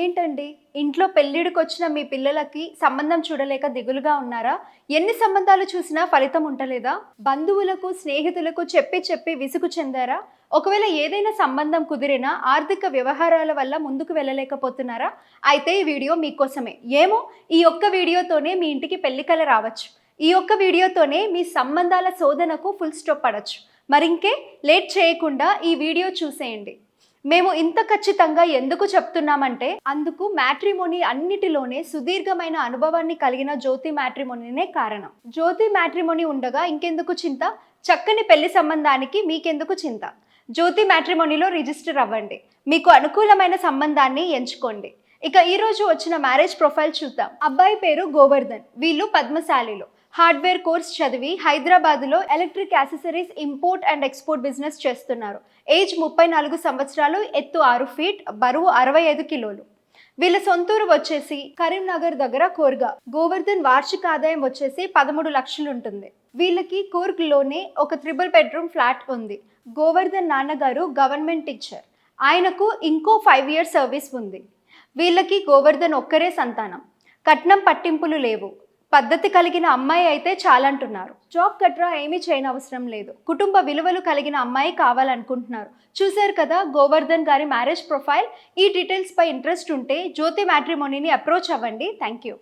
ఏంటండి? ఇంట్లో పెళ్ళిడికి వచ్చిన మీ పిల్లలకి సంబంధం చూడలేక దిగులుగా ఉన్నారా? ఎన్ని సంబంధాలు చూసినా ఫలితం ఉండలేదా? బంధువులకు స్నేహితులకు చెప్పి చెప్పి విసుగు చెందారా? ఒకవేళ ఏదైనా సంబంధం కుదిరినా ఆర్థిక వ్యవహారాల వల్ల ముందుకు వెళ్ళలేకపోతున్నారా? అయితే ఈ వీడియో మీకోసమే. ఏమో? ఈ ఒక్క వీడియోతోనే మీ ఇంటికి పెళ్ళికల రావచ్చు. ఈ ఒక్క వీడియోతోనే మీ సంబంధాల శోధనకు ఫుల్ స్టాప్ పడచ్చు. మరింకే లేట్ చేయకుండా ఈ వీడియో చూసేయండి. మేము ఇంత ఖచ్చితంగా ఎందుకు చెప్తున్నామంటే అందుకు మ్యాట్రిమోనీ అన్నిటిలోనే సుదీర్ఘమైన అనుభవాన్ని కలిగిన జ్యోతి మ్యాట్రిమోనీనే కారణం. జ్యోతి మ్యాట్రిమోనీ ఉండగా ఇంకెందుకు చింత? చక్కని పెళ్ళి సంబంధానికి మీకెందుకు చింత? జ్యోతి మ్యాట్రిమోనీలో రిజిస్టర్ అవ్వండి. మీకు అనుకూలమైన సంబంధాన్ని ఎంచుకోండి. ఇక ఈ రోజు వచ్చిన మ్యారేజ్ ప్రొఫైల్ చూద్దాం. అబ్బాయి పేరు గోవర్ధన్. వీళ్ళు పద్మశాలిలో. హార్డ్వేర్ కోర్స్ చదివి హైదరాబాద్లో electric accessories import and export business చేస్తున్నారు. ఏజ్ ముప్పై నాలుగు సంవత్సరాలు ఎత్తు ఆరు ఫీట్ బరువు అరవై ఐదు కిలోలు. వీళ్ళ సొంతూరు వచ్చేసి కరీంనగర్ దగ్గర కోర్గా. గోవర్ధన్ వార్షిక ఆదాయం వచ్చేసి పదమూడు లక్షలు ఉంటుంది వీళ్ళకి కూర్గ్లోనే ఒక త్రిబుల్ బెడ్రూమ్ ఫ్లాట్ ఉంది. గోవర్ధన్ నాన్నగారు గవర్నమెంట్ టీచర్. ఆయనకు ఇంకో ఫైవ్ ఇయర్స్ సర్వీస్ ఉంది. వీళ్ళకి గోవర్ధన్ ఒక్కరే సంతానం. కట్నం పట్టింపులు లేవు. పద్ధతి కలిగిన అమ్మాయి అయితే చాలంటున్నారు. జాబ్ కట్రా ఏమీ చేయనవసరం లేదు. కుటుంబ విలువలు కలిగిన అమ్మాయి కావాలనుకుంటున్నారు. చూశారు కదా గోవర్ధన్ గారి మ్యారేజ్ ప్రొఫైల్. ఈ డీటెయిల్స్ పై ఇంట్రెస్ట్ ఉంటే జ్యోతి మ్యాట్రిమోనీని అప్రోచ్ అవ్వండి. Thank you